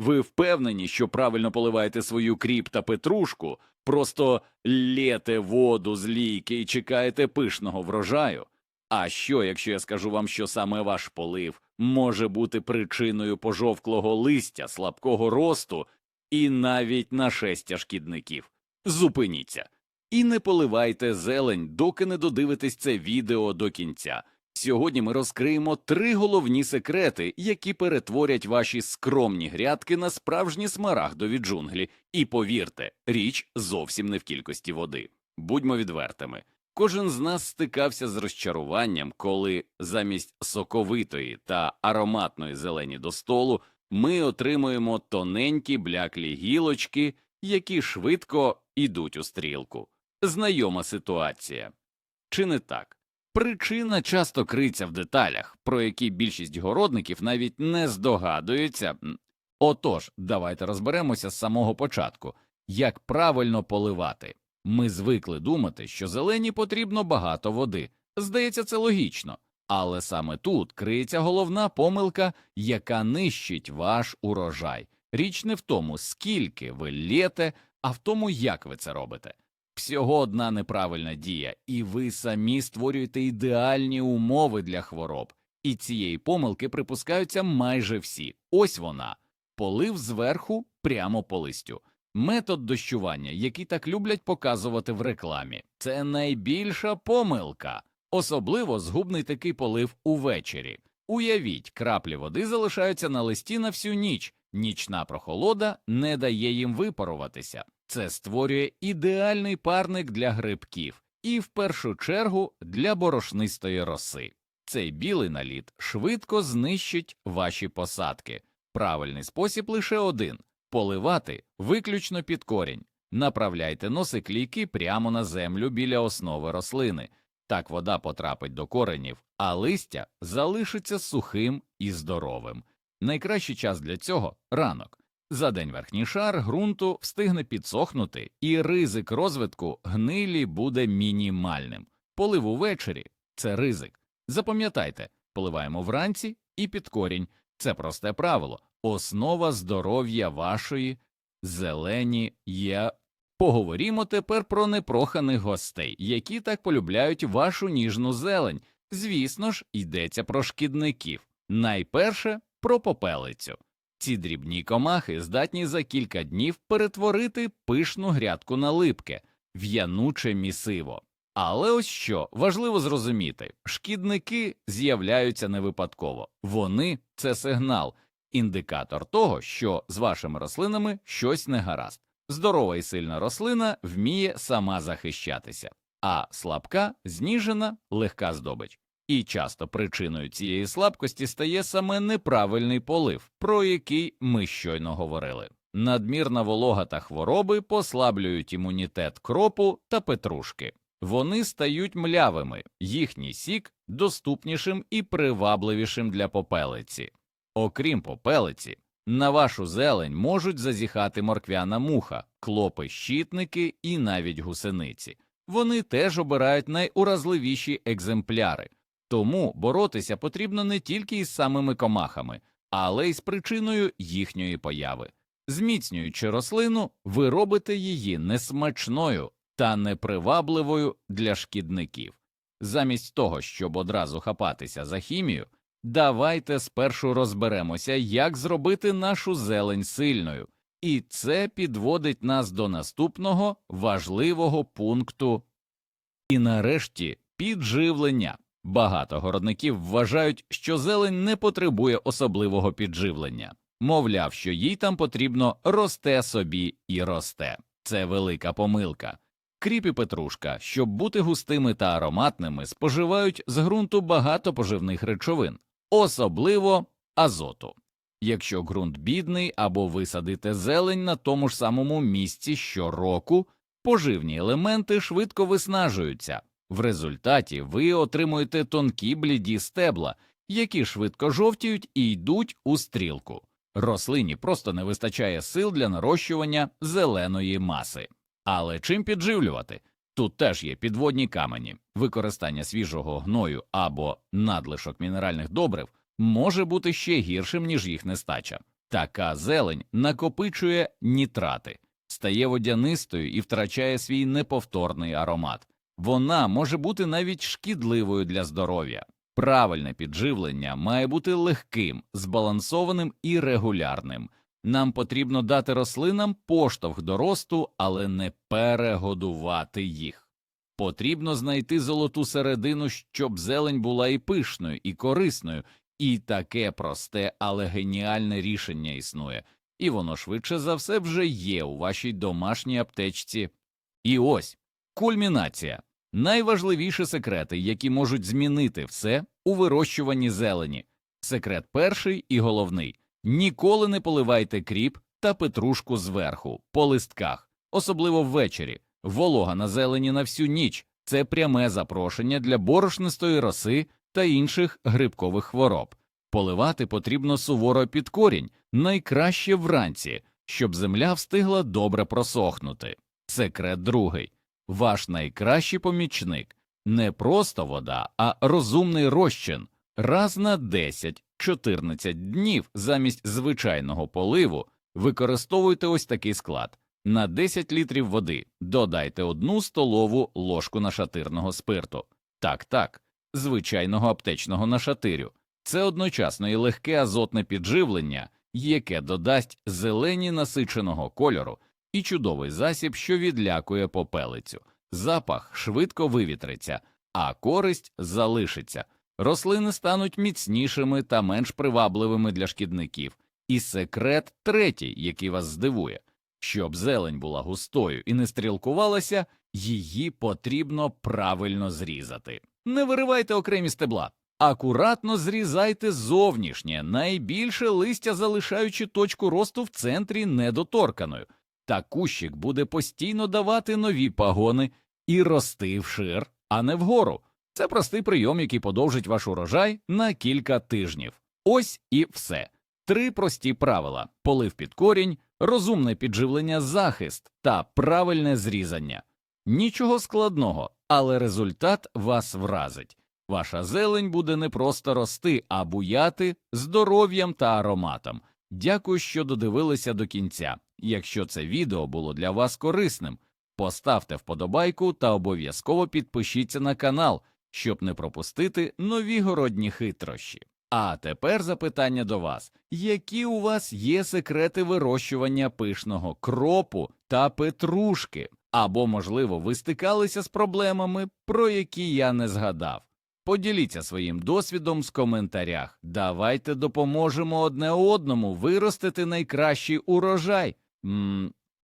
Ви впевнені, що правильно поливаєте свою кріп та петрушку, просто лєте воду з лійки і чекаєте пишного врожаю? А що, якщо я скажу вам, що саме ваш полив може бути причиною пожовклого листя, слабкого росту і навіть нашестя шкідників? Зупиніться і не поливайте зелень, доки не додивитесь це відео до кінця. Сьогодні ми розкриємо три головні секрети, які перетворять ваші скромні грядки на справжні смарагдові джунглі. І повірте, річ зовсім не в кількості води. Будьмо відвертими. Кожен з нас стикався з розчаруванням, коли замість соковитої та ароматної зелені до столу ми отримуємо тоненькі бляклі гілочки, які швидко йдуть у стрілку. Знайома ситуація. Чи не так? Причина часто криється в деталях, про які більшість городників навіть не здогадуються. Отож, давайте розберемося з самого початку, як правильно поливати. Ми звикли думати, що зелені потрібно багато води. Здається, це логічно. Але саме тут криється головна помилка, яка нищить ваш урожай. Річ не в тому, скільки ви лєте, а в тому, як ви це робите. Всього одна неправильна дія, і ви самі створюєте ідеальні умови для хвороб. І цієї помилки припускаються майже всі. Ось вона полив зверху прямо по листю. Метод дощування, який так люблять показувати в рекламі, це найбільша помилка. Особливо згубний такий полив увечері. Уявіть, краплі води залишаються на листі на всю ніч, нічна прохолода не дає їм випаруватися. Це створює ідеальний парник для грибків і, в першу чергу, для борошнистої роси. Цей білий наліт швидко знищить ваші посадки. Правильний спосіб лише один поливати виключно під корінь. Направляйте носик лійки прямо на землю біля основи рослини. Так вода потрапить до коренів, а листя залишиться сухим і здоровим. Найкращий час для цього ранок. За день верхній шар ґрунту встигне підсохнути, і ризик розвитку гнилі буде мінімальним. Полив увечері це ризик. Запам'ятайте, поливаємо вранці і під корінь. Це просте правило, основа здоров'я вашої зелені є. Поговоримо тепер про непроханих гостей, які так полюбляють вашу ніжну зелень. Звісно ж, йдеться про шкідників. Найперше про попелицю. Ці дрібні комахи здатні за кілька днів перетворити пишну грядку на липке, в'януче місиво. Але ось що важливо зрозуміти: шкідники з'являються не випадково, вони це сигнал, індикатор того, що з вашими рослинами щось не гаразд. Здорова і сильна рослина вміє сама захищатися, а слабка, зніжена, легка здобич. І часто причиною цієї слабкості стає саме неправильний полив, про який ми щойно говорили. Надмірна волога та хвороби послаблюють імунітет кропу та петрушки. Вони стають млявими, їхній сік доступнішим і привабливішим для попелиці. Окрім попелиці, на вашу зелень можуть зазіхати морквяна муха, клопи, щитники і навіть гусениці. Вони теж обирають найуразливіші екземпляри. Тому боротися потрібно не тільки із самими комахами, але й з причиною їхньої появи. Зміцнюючи рослину, ви робите її несмачною та непривабливою для шкідників. Замість того, щоб одразу хапатися за хімію, давайте спершу розберемося, як зробити нашу зелень сильною, і це підводить нас до наступного важливого пункту. І нарешті підживлення. Багато городників вважають, що зелень не потребує особливого підживлення, мовляв, що їй там потрібно росте собі і росте. Це велика помилка. Кріп і петрушка, щоб бути густими та ароматними, споживають з ґрунту багато поживних речовин, особливо азоту. Якщо ґрунт бідний або ви садите зелень на тому ж самому місці щороку, поживні елементи швидко виснажуються. В результаті ви отримуєте тонкі бліді стебла, які швидко жовтіють і йдуть у стрілку. Рослині просто не вистачає сил для нарощування зеленої маси. Але чим підживлювати? Тут теж є підводні камені. Використання свіжого гною або надлишок мінеральних добрив може бути ще гіршим, ніж їх нестача. Така зелень накопичує нітрати, стає водянистою і втрачає свій неповторний аромат. Вона може бути навіть шкідливою для здоров'я. Правильне підживлення має бути легким, збалансованим і регулярним. Нам потрібно дати рослинам поштовх до росту, але не перегодувати їх. Потрібно знайти золоту середину, щоб зелень була і пишною, і корисною, і таке просте, але геніальне рішення існує, і воно швидше за все вже є у вашій домашній аптечці. І ось кульмінація. Найважливіші секрети, які можуть змінити все у вирощуванні зелені. Секрет перший і головний ніколи не поливайте кріп та петрушку зверху, по листках, особливо ввечері. Волога на зелені на всю ніч це пряме запрошення для борошнистої роси та інших грибкових хвороб. Поливати потрібно суворо під корінь, найкраще вранці, щоб земля встигла добре просохнути. Секрет другий. Ваш найкращий помічник не просто вода, а розумний розчин. Раз на 10-14 днів замість звичайного поливу використовуйте ось такий склад. На 10 літрів води додайте одну столову ложку нашатирного спирту. Так, так, звичайного аптечного нашатирю. Це одночасно і легке азотне підживлення, яке додасть зелені насиченого кольору і чудовий засіб, що відлякує попелицю. Запах швидко вивітриться, а користь залишиться. Рослини стануть міцнішими та менш привабливими для шкідників. І секрет третій, який вас здивує. Щоб зелень була густою і не стрілкувалася, її потрібно правильно зрізати. Не виривайте окремі стебла, акуратно зрізайте зовнішнє, найбільше листя залишаючи точку росту в центрі недоторканою. Та кущик буде постійно давати нові пагони і рости вшир, а не вгору. Це простий прийом, який подовжить ваш урожай на кілька тижнів. Ось і все. Три прості правила: полив під корінь, розумне підживлення, захист та правильне зрізання. Нічого складного, але результат вас вразить. Ваша зелень буде не просто рости, а буяти здоров'ям та ароматом. Дякую, що додивилися до кінця. Якщо це відео було для вас корисним, поставте вподобайку та обов'язково підпишіться на канал, щоб не пропустити нові городні хитрощі. А тепер запитання до вас: які у вас є секрети вирощування пишного кропу та петрушки? Або, можливо, ви стикалися з проблемами, про які я не згадав? Поділіться своїм досвідом в коментарях. Давайте допоможемо одне одному виростити найкращий урожай. 嗯